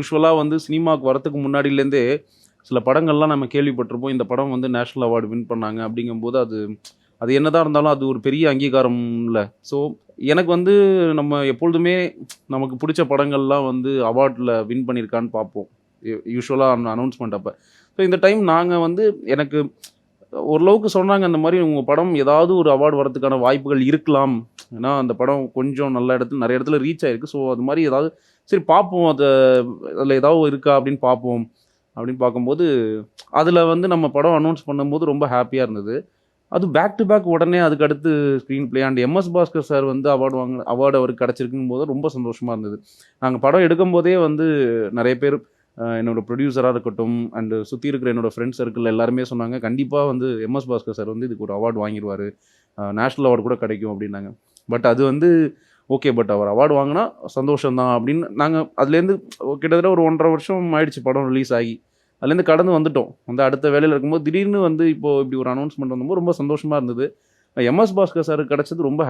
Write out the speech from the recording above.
யூஸ்வலாக வந்து சினிமாவுக்கு வரத்துக்கு முன்னாடியிலேருந்தே சில படங்கள்லாம் நம்ம கேள்விப்பட்டிருப்போம். இந்த படம் வந்து நேஷ்னல் அவார்டு வின் பண்ணாங்க அப்படிங்கும்போது அது அது என்னதான் இருந்தாலும் அது ஒரு பெரிய அங்கீகாரம் இல்லை. ஸோ எனக்கு வந்து நம்ம எப்பொழுதுமே நமக்கு பிடிச்ச படங்கள்லாம் வந்து அவார்டில் வின் பண்ணியிருக்கான்னு பார்ப்போம். யூஸ்வலாக அனௌன்ஸ்மெண்ட் அப்போ. ஸோ இந்த டைம் நாங்கள் வந்து எனக்கு ஓரளவுக்கு சொன்னாங்க அந்த மாதிரி உங்கள் படம் ஏதாவது ஒரு அவார்டு வரதுக்கான வாய்ப்புகள் இருக்கலாம். ஏன்னா அந்த படம் கொஞ்சம் நல்ல இடத்துல நிறைய இடத்துல ரீச் ஆயிருக்கு. ஸோ அது மாதிரி ஏதாவது சரி பார்ப்போம். அதை அதில் ஏதாவது இருக்கா அப்படின்னு பார்ப்போம். அப்படின்னு பார்க்கும்போது அதில் வந்து நம்ம படம் அனௌன்ஸ் பண்ணும்போது ரொம்ப ஹாப்பியாக இருந்தது. அது பேக் டு பேக் உடனே அதுக்கு அடுத்து screenplay and M S Bhaskar sir வந்து அவார்டு வாங்க அவார்டு அவருக்கு கிடச்சிருக்குங்கும் போது ரொம்ப சந்தோஷமாக இருந்தது. நாங்கள் படம் எடுக்கும்போதே வந்து நிறைய பேர் என்னோடய என்னோட ப்ரொடியூசராக இருக்கட்டும் அண்டு சுற்றி இருக்கிற என்னோட ஃப்ரெண்ட்ஸ் சர்க்கிள் எல்லாருமே சொன்னாங்க கண்டிப்பாக வந்து எம்எஸ் பாஸ்கர் சார் வந்து இதுக்கு ஒரு அவார்டு வாங்கிடுவார் நேஷ்னல் அவார்டு கூட கிடைக்கும் அப்படின்னாங்க. பட் அது வந்து ஓகே பட் அவர் அவார்டு வாங்கினா சந்தோஷம்தான் அப்படின்னு நாங்கள் அதுலேருந்து கிட்டத்தட்ட ஒரு ஒன்றரை வருஷம் ஆயிடுச்சு படம் ரிலீஸ் ஆகி. அதுலேருந்து கடந்து வந்துட்டோம். வந்து அடுத்த வேலையில் இருக்கும்போது திடீர்னு வந்து இப்போ இப்படி ஒரு அனௌன்ஸ்மெண்ட் வந்தபோது ரொம்ப சந்தோஷமாக இருந்தது. எம்எஸ் பாஸ்கர் சார் கிடச்சது ரொம்ப